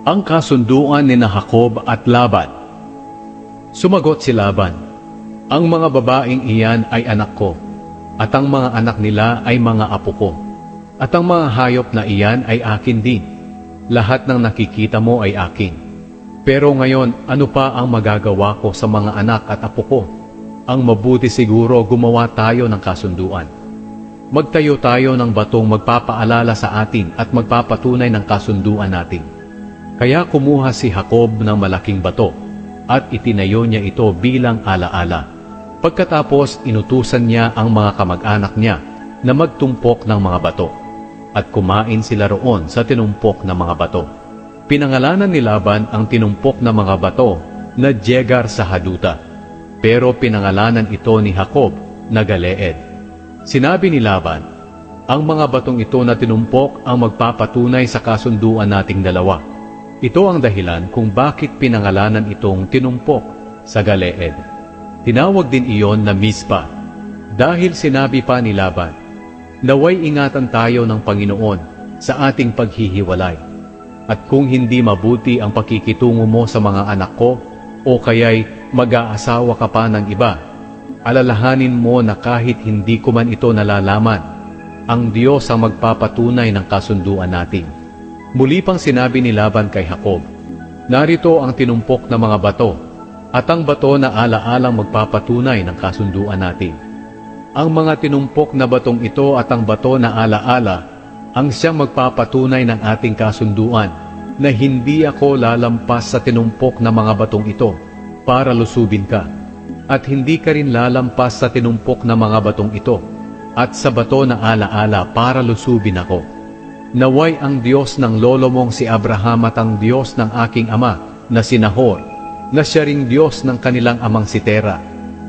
Ang kasunduan ni Jacob at Laban. Sumagot si Laban, Ang mga babaeng iyan ay anak ko, at ang mga anak nila ay mga apo ko, at ang mga hayop na iyan ay akin din. Lahat ng nakikita mo ay akin. Pero ngayon, ano pa ang magagawa ko sa mga anak at apo ko? Ang mabuti siguro gumawa tayo ng kasunduan. Magtayo tayo ng batong magpapaalala sa atin at magpapatunay ng kasunduan natin. Kaya kumuha si Jacob ng malaking bato at itinayo niya ito bilang alaala. Pagkatapos inutusan niya ang mga kamag-anak niya na magtumpok ng mga bato at kumain sila roon sa tinumpok ng mga bato. Pinangalanan ni Laban ang tinumpok ng mga bato na Jegar sa Haduta, pero pinangalanan ito ni Jacob na Galeed. Sinabi ni Laban, ang mga batong ito na tinumpok ang magpapatunay sa kasunduan nating dalawa. Ito ang dahilan kung bakit pinangalanan itong tinumpok sa Galeed. Tinawag din iyon na Mispa. Dahil sinabi pa ni Laban, Naway ingatan tayo ng Panginoon sa ating paghihiwalay. At kung hindi mabuti ang pakikitungo mo sa mga anak ko, o kaya'y mag-aasawa ka pa ng iba, alalahanin mo na kahit hindi ko man ito nalalaman, ang Diyos ang magpapatunay ng kasunduan natin. Muli pang sinabi ni Laban kay Jacob, Narito ang tinumpok na mga bato, at ang bato na alaalang magpapatunay ng kasunduan natin. Ang mga tinumpok na batong ito at ang bato na alaala ang siyang magpapatunay ng ating kasunduan na hindi ako lalampas sa tinumpok na mga batong ito para lusubin ka at hindi ka rin lalampas sa tinumpok na mga batong ito at sa bato na alaala para lusubin ako. Naway ang Diyos ng lolo mong si Abraham at ang Diyos ng aking ama na si Nahor, na siya ring Diyos ng kanilang amang si Tera,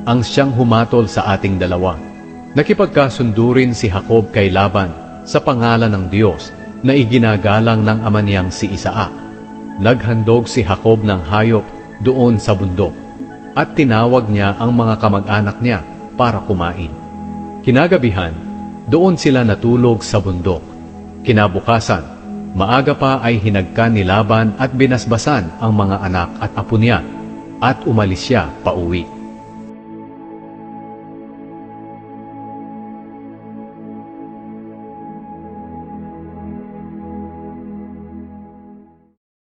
ang siyang humatol sa ating dalawa. Nakipagkasundo rin si Jacob kay Laban sa pangalan ng Diyos na iginagalang ng ama niyang si Isaac. Naghandog si Jacob ng hayop doon sa bundok at tinawag niya ang mga kamag-anak niya para kumain. Kinagabihan, doon sila natulog sa bundok. Kinabukasan, maaga pa ay hinagkan ni Laban at binasbasan ang mga anak at apo niya at umalis siya pauwi.